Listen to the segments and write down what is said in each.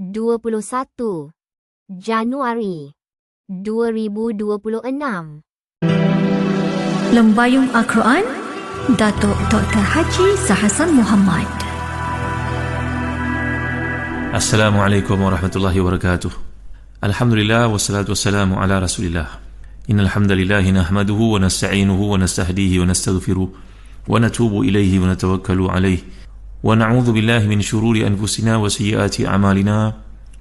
21 Januari 2026 Lembayung Al-Quran Datuk Dr. Haji Sahasan Muhammad. Assalamualaikum warahmatullahi wabarakatuh. Alhamdulillah wassalatu wassalamu ala rasulillah. Innal hamdalillah nahmaduhu wa nasta'inuhu wa nastahdihi wa nastaghfiruh wa natubu ilayhi wa natawakkalu alayhi ونعوذ بالله من شرور أنفسنا وسيئات أعمالنا.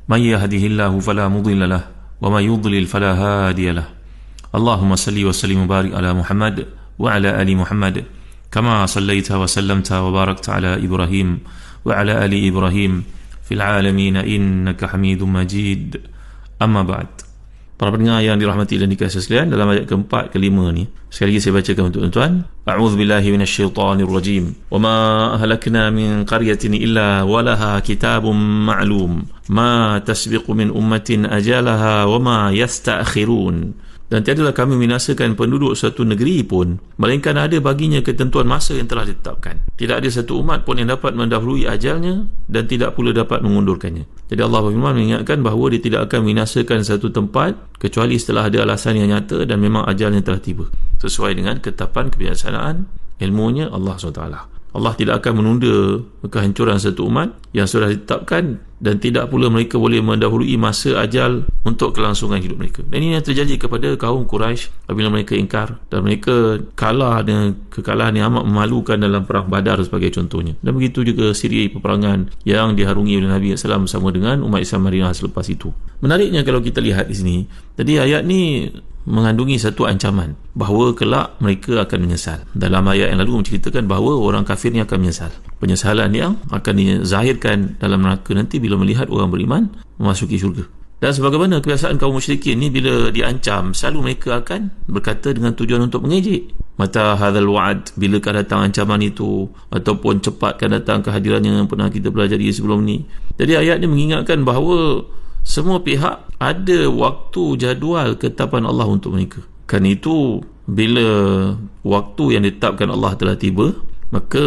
من يهده الله فلا مضل له وما يضلل فلا هادي له. اللهم صل وسلم وبارك على محمد وعلى آل محمد كما صليت وسلمت وباركت على إبراهيم وعلى آل إبراهيم في العالمين إنك حميد مجيد. أما بعد. Para pendengar yang dirahmati dan dikasihi sekalian dalam ayat keempat kelima ni sekali lagi saya bacakan untuk tuan-tuan. A'udzubillahi minasyaitonirrajim wama ahlakna min qaryatin illa walaha kitabun ma'lum. Ma tasbiqu min ummatin ajalaha wama yasta'khirun dan tiadalah kami minasakan penduduk satu negeri pun melainkan ada baginya ketentuan masa yang telah ditetapkan. Tidak ada satu umat pun yang dapat mendahului ajalnya dan tidak pula dapat mengundurkannya. Jadi Allah berfirman mengingatkan bahawa dia tidak akan minasakan satu tempat kecuali setelah ada alasan yang nyata dan memang ajalnya telah tiba. Sesuai dengan ketetapan kebiasaan ilmunya Allah SWT. Allah tidak akan menunda kehancuran satu umat yang sudah ditetapkan dan tidak pula mereka boleh mendahului masa ajal untuk kelangsungan hidup mereka. Dan ini yang terjadi kepada kaum Quraisy apabila mereka ingkar dan mereka kalah dengan kekalahan yang amat memalukan dalam perang Badar sebagai contohnya. Dan begitu juga siri peperangan yang diharungi oleh Nabi SAW bersama dengan umat Islam Madinah selepas itu. Menariknya kalau kita lihat di sini, tadi ayat ni mengandungi satu ancaman bahawa kelak mereka akan menyesal. Dalam ayat yang lalu menceritakan bahawa orang kafir ni akan menyesal. Penyesalan yang akan dizahirkan dalam neraka nanti bila melihat orang beriman memasuki syurga. Dan sebagaimana kebiasaan kaum musyrikin ni bila diancam selalu mereka akan berkata dengan tujuan untuk mengejek. Mata hadzal wa'ad bila kan datang ancaman itu ataupun cepatkan datang kehadirannya yang pernah kita pelajari sebelum ni. Jadi ayat ni mengingatkan bahawa semua pihak ada waktu jadual ketetapan Allah untuk mereka. Kan itu bila waktu yang ditetapkan Allah telah tiba, maka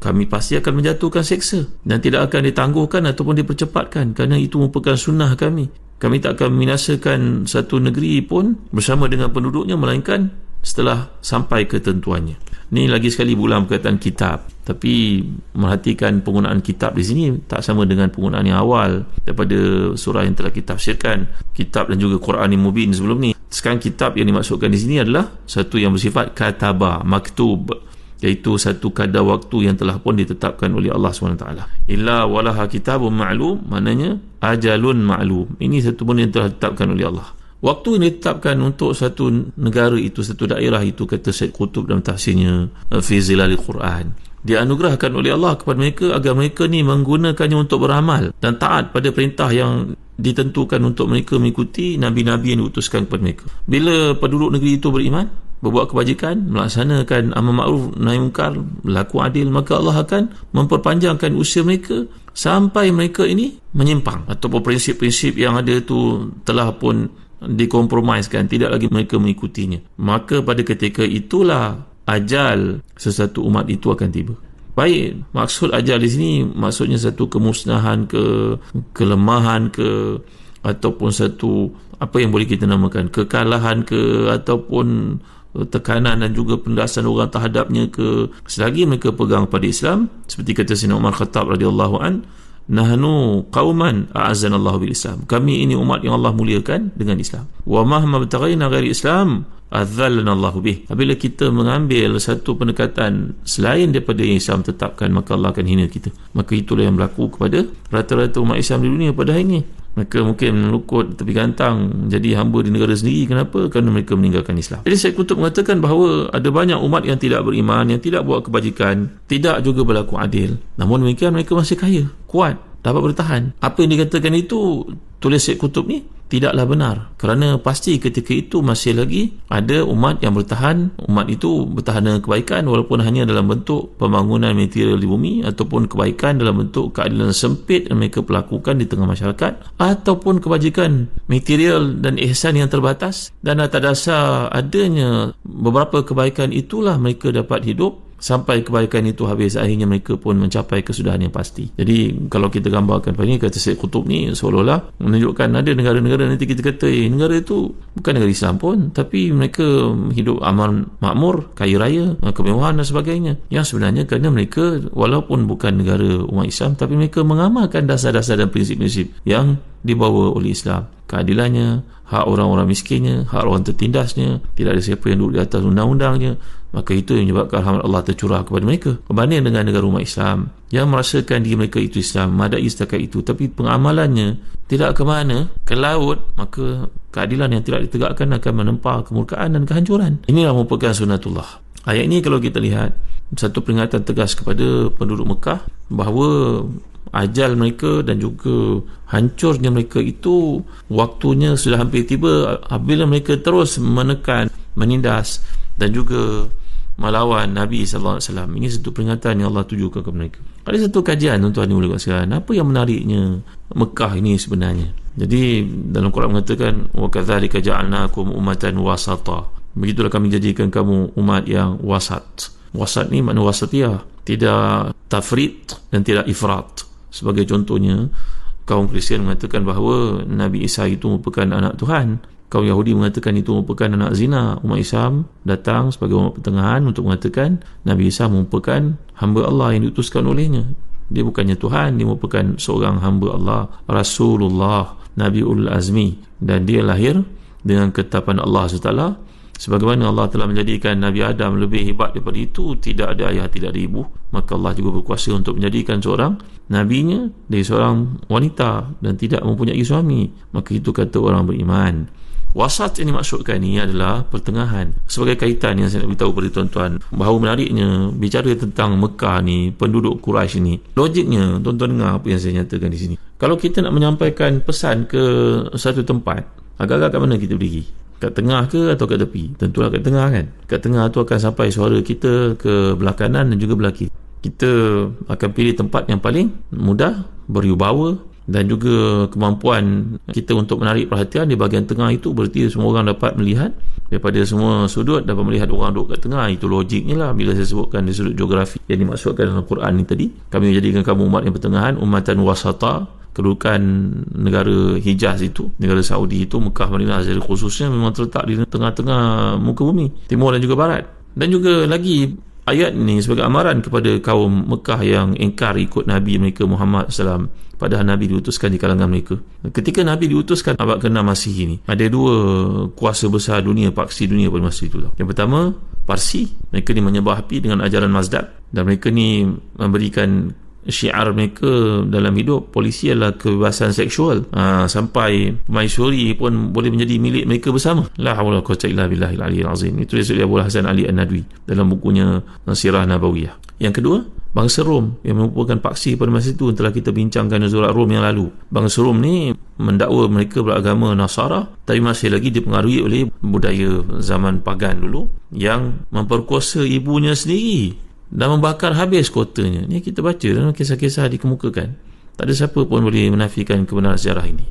kami pasti akan menjatuhkan seksa dan tidak akan ditangguhkan ataupun dipercepatkan kerana itu merupakan sunnah kami. Kami tak akan membinasakan satu negeri pun bersama dengan penduduknya melainkan setelah sampai ketentuannya. Ini lagi sekali bulan perkataan kitab. Tapi merhatikan penggunaan kitab di sini tak sama dengan penggunaan yang awal daripada surah yang telah kita tafsirkan. Kitab dan juga Quran yang mubin sebelum ni. Sekarang kitab yang dimaksudkan di sini adalah satu yang bersifat kataba, maktub iaitu satu kadar waktu yang telah pun ditetapkan oleh Allah SWT. Illa walaha kitabun ma'lum maknanya ajalun ma'lum. Ini satu pun yang telah ditetapkan oleh Allah. Waktu yang ditetapkan untuk satu negara itu, satu daerah itu, kata Syed Qutub dalam tafsirnya, eh, Fizilal Quran. Dianugerahkan oleh Allah kepada mereka agar mereka ni menggunakannya untuk beramal dan taat pada perintah yang ditentukan untuk mereka mengikuti Nabi-Nabi yang diutuskan kepada mereka. Bila penduduk negeri itu beriman, berbuat kebajikan, melaksanakan amal ma'ruf, nahi mungkar, berlaku adil, maka Allah akan memperpanjangkan usia mereka sampai mereka ini menyimpang ataupun prinsip-prinsip yang ada itu telah pun dikompromiskan tidak lagi mereka mengikutinya. Maka pada ketika itulah ajal sesuatu umat itu akan tiba. Baik maksud ajal di sini maksudnya satu kemusnahan ke kelemahan ke ataupun satu apa yang boleh kita namakan kekalahan ke ataupun tekanan dan juga pendasan orang terhadapnya ke selagi mereka pegang pada Islam seperti kata Sina Umar Khattab radhiyallahu an nahnu qauman a'azzana Allah bil Islam. Kami ini umat yang Allah muliakan dengan Islam. Wa mahma btaghaina ghairi Islam adzallana Allah bih. Apabila kita mengambil satu pendekatan selain daripada yang Islam tetapkan maka Allah akan hina kita. Maka itulah yang berlaku kepada rata-rata umat Islam di dunia pada hari ini mereka mungkin melukut tepi gantang jadi hamba di negara sendiri. Kenapa? kerana mereka meninggalkan Islam. Jadi saya kutub mengatakan bahawa ada banyak umat yang tidak beriman yang tidak buat kebajikan tidak juga berlaku adil. Namun demikian mereka masih kaya kuat dapat bertahan. Apa yang dikatakan itu tulis Syed Kutub ni tidaklah benar. Kerana pasti ketika itu masih lagi ada umat yang bertahan. Umat itu bertahan dengan kebaikan walaupun hanya dalam bentuk pembangunan material di bumi ataupun kebaikan dalam bentuk keadilan sempit yang mereka pelakukan di tengah masyarakat ataupun kebajikan material dan ihsan yang terbatas. Dan atas dasar adanya beberapa kebaikan itulah mereka dapat hidup sampai kebaikan itu habis akhirnya mereka pun mencapai kesudahan yang pasti. Jadi kalau kita gambarkan ini kata Syed Qutub ni seolah-olah menunjukkan ada negara-negara nanti kita kata eh, negara itu bukan negara Islam pun tapi mereka hidup aman makmur kaya raya kemewahan dan sebagainya. Yang sebenarnya kerana mereka walaupun bukan negara umat Islam tapi mereka mengamalkan dasar-dasar dan prinsip-prinsip yang dibawa oleh Islam. Keadilannya hak orang-orang miskinnya hak orang tertindasnya tidak ada siapa yang duduk di atas undang-undangnya maka itu yang menyebabkan rahmat Allah tercurah kepada mereka. Berbanding dengan negara umat Islam yang merasakan diri mereka itu Islam madai setakat itu tapi pengamalannya tidak ke mana ke laut maka keadilan yang tidak ditegakkan akan menempa kemurkaan dan kehancuran. Inilah merupakan sunatullah ayat ini kalau kita lihat satu peringatan tegas kepada penduduk Mekah bahawa ajal mereka dan juga hancurnya mereka itu waktunya sudah hampir tiba apabila mereka terus menekan menindas dan juga melawan Nabi sallallahu alaihi wasallam. Ini satu peringatan yang Allah tujukan kepada mereka. Ada satu kajian tuan-tuan yang boleh sekalian. Apa yang menariknya Mekah ini sebenarnya? Jadi dalam Quran mengatakan wa kadzalika ja'alnakum ummatan wasata. Begitulah kami jadikan kamu umat yang wasat. Wasat ni makna wasatiyah, tidak tafrit dan tidak ifrat. Sebagai contohnya, kaum Kristian mengatakan bahawa Nabi Isa itu merupakan anak Tuhan. Kaum Yahudi mengatakan itu merupakan anak zina. Umat Islam datang sebagai umat pertengahan untuk mengatakan Nabi Isa merupakan hamba Allah yang diutuskan olehnya. Dia bukannya Tuhan dia merupakan seorang hamba Allah Rasulullah Nabi Ul Azmi. Dan dia lahir dengan ketetapan Allah SWT sebagaimana Allah telah menjadikan Nabi Adam lebih hebat daripada itu tidak ada ayah tidak ada ibu maka Allah juga berkuasa untuk menjadikan seorang nabinya dari seorang wanita dan tidak mempunyai suami maka itu kata orang beriman Wasat yang dimaksudkan ini adalah pertengahan. Sebagai kaitan yang saya nak beritahu kepada tuan-tuan, bahawa menariknya bicara tentang Mekah ni, penduduk Quraisy ni, logiknya tuan-tuan dengar apa yang saya nyatakan di sini. Kalau kita nak menyampaikan pesan ke satu tempat, agak-agak kat mana kita berdiri? Kat tengah ke atau kat tepi? Tentulah kat tengah kan. Kat tengah tu akan sampai suara kita ke belah kanan dan juga belah kiri. Kita akan pilih tempat yang paling mudah, berwibawa, dan juga kemampuan kita untuk menarik perhatian di bahagian tengah itu berarti semua orang dapat melihat daripada semua sudut dapat melihat orang duduk kat tengah itu logiknya lah bila saya sebutkan di sudut geografi yang dimaksudkan dalam Quran ni tadi kami menjadikan kamu umat yang pertengahan umatan wasata kedudukan negara Hijaz itu negara Saudi itu Mekah Madinah Azhar khususnya memang terletak di tengah-tengah muka bumi timur dan juga barat. Dan juga lagi ayat ini sebagai amaran kepada kaum Mekah yang ingkar ikut Nabi mereka Muhammad SAW padahal Nabi diutuskan di kalangan mereka. Ketika Nabi diutuskan abad ke-6 Masih ini ada dua kuasa besar dunia paksi dunia pada masa itu yang pertama Parsi. Mereka ni menyembah api dengan ajaran Mazdak. Dan mereka ni memberikan syiar mereka dalam hidup polisi adalah kebebasan seksual. Ha, sampai pemaisuri pun boleh menjadi milik mereka bersama. La hawla quwwata illa billahil aliyyil azim. Itu disebut Abu Hasan Ali An-Nadwi dalam bukunya Sirah Nabawiyah. Yang kedua bangsa Rom yang merupakan paksi pada masa itu telah kita bincangkan surat Rom yang lalu. Bangsa Rom ni mendakwa mereka beragama Nasara tapi masih lagi dipengaruhi oleh budaya zaman pagan dulu yang memperkuasa ibunya sendiri dan membakar habis kotanya. Ni kita baca dalam kisah-kisah dikemukakan. Tak ada siapa pun boleh menafikan kebenaran sejarah ini.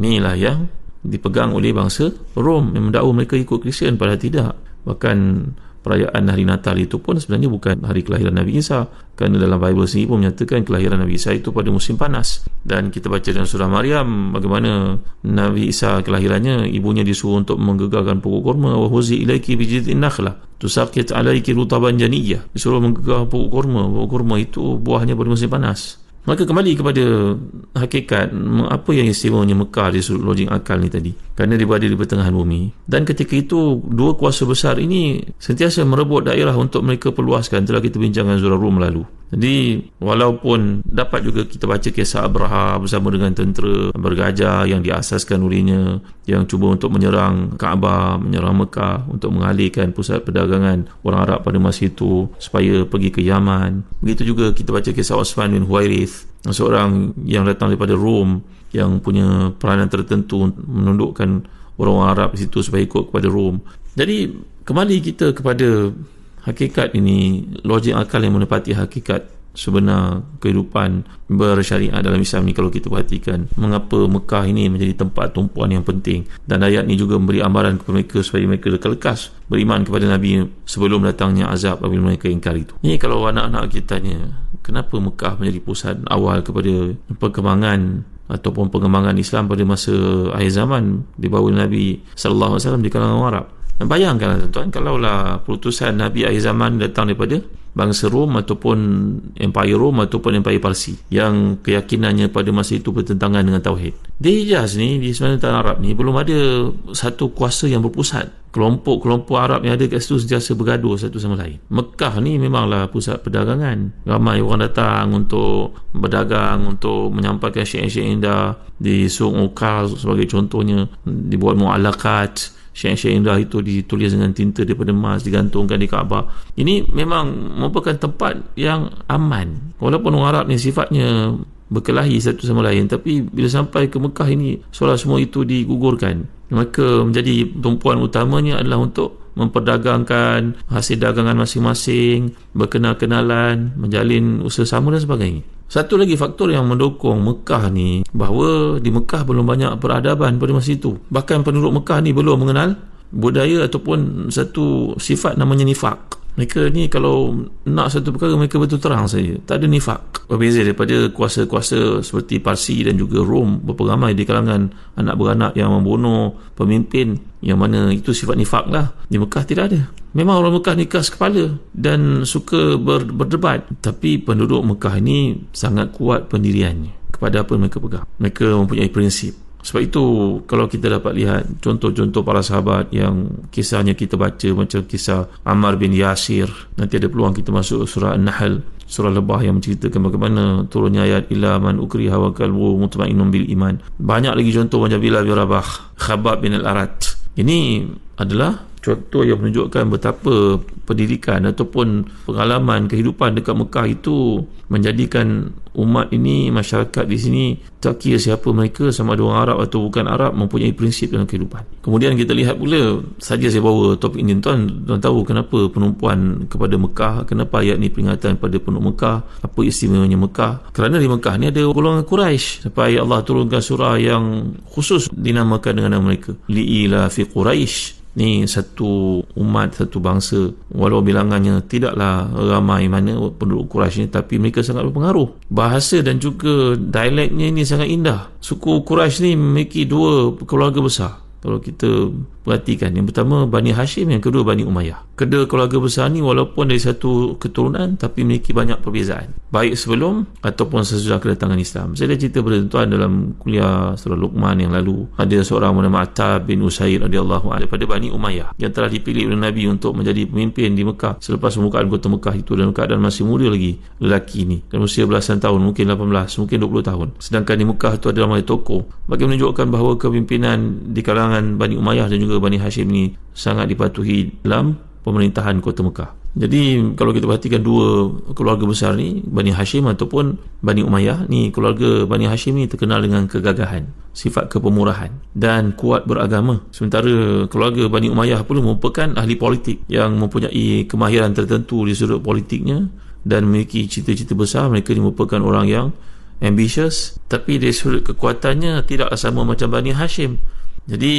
Inilah yang dipegang oleh bangsa Rom yang mendakwa mereka ikut Kristian padahal tidak. Bahkan perayaan hari Natal itu pun sebenarnya bukan hari kelahiran Nabi Isa. Kerana dalam Bible sendiri pun menyatakan kelahiran Nabi Isa itu pada musim panas. Dan kita baca dalam surah Maryam bagaimana Nabi Isa kelahirannya ibunya disuruh untuk menggegarkan pokok kurma wa huzi ilaiki bijidin nakhlah tusaqit alaiki rutaban janiyah. Disuruh menggegar pokok kurma pokok kurma itu buahnya pada musim panas Maka kembali kepada hakikat apa yang istimewanya Mekah di sudut logik akal ni tadi. Kerana dia berada di pertengahan bumi. Dan ketika itu, dua kuasa besar ini sentiasa merebut daerah untuk mereka perluaskan. Telah kita bincangkan surah Rum lalu. Jadi walaupun dapat juga kita baca kisah Abraha bersama dengan tentera bergajah yang diasaskan olehnya yang cuba untuk menyerang Kaabah, menyerang Mekah untuk mengalihkan pusat perdagangan orang Arab pada masa itu supaya pergi ke Yaman. Begitu juga kita baca kisah Osman bin Huwairith, seorang yang datang daripada Rom yang punya peranan tertentu menundukkan orang Arab di situ supaya ikut kepada Rom. Jadi kembali kita kepada hakikat ini logik akal yang menepati hakikat sebenar kehidupan bersyariat dalam Islam ni kalau kita perhatikan. Mengapa Mekah ini menjadi tempat tumpuan yang penting? Dan ayat ni juga memberi amaran kepada mereka supaya mereka lekas beriman kepada Nabi sebelum datangnya azab apabila mereka ingkar itu. Ni kalau anak-anak kita tanya kenapa Mekah menjadi pusat awal kepada perkembangan ataupun pengembangan Islam pada masa akhir zaman? Di bawah Nabi sallallahu alaihi wasallam di kalangan Arab dan bayangkanlah tuan-tuan kalaulah perutusan Nabi akhir zaman datang daripada bangsa Rom ataupun Empire Rom ataupun Empire Parsi yang keyakinannya pada masa itu bertentangan dengan Tauhid. Di Hijaz ni, di semenanjung tanah Arab ni belum ada satu kuasa yang berpusat. Kelompok-kelompok Arab yang ada kat situ sentiasa bergaduh satu sama lain. Mekah ni memanglah pusat perdagangan. Ramai orang datang untuk berdagang, untuk menyampaikan syiar-syiar indah di Sung Ukaz sebagai contohnya, dibuat mu'alakat, syair-syair indah itu ditulis dengan tinta daripada emas digantungkan di Kaabah. Ini memang merupakan tempat yang aman. Walaupun orang Arab ni sifatnya berkelahi satu sama lain tapi bila sampai ke Mekah ini seolah semua itu digugurkan maka menjadi tumpuan utamanya adalah untuk memperdagangkan hasil dagangan masing-masing, berkenal-kenalan, menjalin usaha sama dan sebagainya. Satu lagi faktor yang mendukung Mekah ni bahawa di Mekah belum banyak peradaban pada masa itu. Bahkan penduduk Mekah ni belum mengenal budaya ataupun satu sifat namanya nifak. Mereka ni kalau nak satu perkara mereka betul terang saja tak ada nifak berbeza daripada kuasa-kuasa seperti Parsi dan juga Rom berapa ramai di kalangan anak beranak yang membunuh pemimpin yang mana itu sifat nifak lah. Di Mekah tidak ada. Memang orang Mekah ni keras kepala dan suka ber, berdebat. Tapi penduduk Mekah ni sangat kuat pendiriannya kepada apa mereka pegang. Mereka mempunyai prinsip sebab itu kalau kita dapat lihat contoh-contoh para sahabat yang kisahnya kita baca macam kisah Ammar bin Yasir. Nanti ada peluang kita masuk surah An-Nahl, surah Lebah yang menceritakan bagaimana turunnya ayat ila man ukriha wa qalbu mutmainnun bil iman. Banyak lagi contoh macam Bilal bin Rabah, Khabab bin Al-Arat. Ini adalah contoh yang menunjukkan betapa pendidikan ataupun pengalaman kehidupan dekat Mekah itu menjadikan umat ini masyarakat di sini tak kira siapa mereka sama ada orang Arab atau bukan Arab mempunyai prinsip dalam kehidupan. Kemudian kita lihat pula saja saya bawa topik ini tuan tuan tahu kenapa penumpuan kepada Mekah kenapa ayat ni peringatan pada penduduk Mekah apa istimewanya Mekah. Kerana di Mekah ni ada golongan Quraisy sampai Allah turunkan surah yang khusus dinamakan dengan nama mereka. Li'ila fi Quraisy ni satu umat satu bangsa walau bilangannya tidaklah ramai mana penduduk Quraisy ni tapi mereka sangat berpengaruh. Bahasa dan juga dialeknya ini sangat indah. Suku Quraisy ni memiliki dua keluarga besar. Kalau kita perhatikan yang pertama Bani Hashim yang kedua Bani Umayyah. Kedua keluarga besar ni walaupun dari satu keturunan tapi memiliki banyak perbezaan. Baik sebelum ataupun sesudah kedatangan Islam. Saya dah cerita pada tuan dalam kuliah surah Luqman yang lalu. Ada seorang bernama Attab bin Usaid radhiyallahu anhu daripada Bani Umayyah yang telah dipilih oleh Nabi untuk menjadi pemimpin di Mekah selepas pembukaan kota Mekah itu dalam keadaan masih muda lagi lelaki ni. Dan usia belasan tahun mungkin 18 mungkin 20 tahun. Sedangkan di Mekah itu ada ramai tokoh. Bagi menunjukkan bahawa kepimpinan di kalangan Bani Umayyah dan juga Bani Hashim ni sangat dipatuhi dalam pemerintahan kota Mekah. Jadi kalau kita perhatikan dua keluarga besar ni Bani Hashim ataupun Bani Umayyah ni keluarga Bani Hashim ni terkenal dengan kegagahan, sifat kepemurahan dan kuat beragama. Sementara keluarga Bani Umayyah pun merupakan ahli politik yang mempunyai kemahiran tertentu di sudut politiknya dan memiliki cita-cita besar. Mereka ni merupakan orang yang ambitious tapi dari sudut kekuatannya tidak sama macam Bani Hashim jadi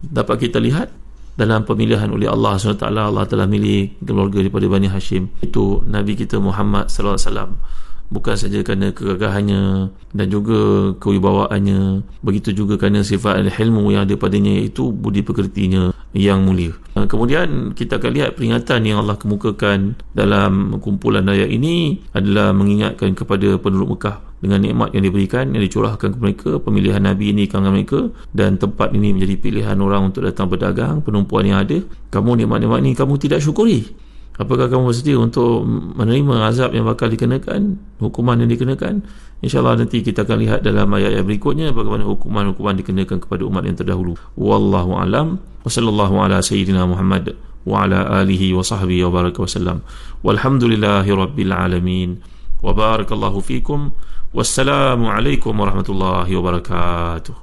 dapat kita lihat dalam pemilihan oleh Allah SWT Allah telah milih keluarga daripada Bani Hashim. Itu Nabi kita Muhammad SAW bukan saja kerana kegagahannya dan juga kewibawaannya begitu juga kerana sifat al-hilmu yang ada padanya iaitu budi pekertinya yang mulia. Kemudian kita akan lihat peringatan yang Allah kemukakan dalam kumpulan ayat ini adalah mengingatkan kepada penduduk Mekah dengan nikmat yang diberikan yang dicurahkan kepada mereka pemilihan Nabi ini kalangan mereka dan tempat ini menjadi pilihan orang untuk datang berdagang penumpuan yang ada. Kamu nikmat-nikmat ini kamu tidak syukuri apakah kamu bersedia untuk menerima azab yang bakal dikenakan hukuman yang dikenakan? InsyaAllah nanti kita akan lihat dalam ayat-ayat berikutnya bagaimana hukuman-hukuman dikenakan kepada umat yang terdahulu. Wallahu alam. Wa sallallahu ala sayyidina Muhammad wa ala alihi wa sahbihi wa baraka wa sallam. Walhamdulillahi rabbil alamin. Wa barakallahu fikum. Wassalamualaikum warahmatullahi wabarakatuh.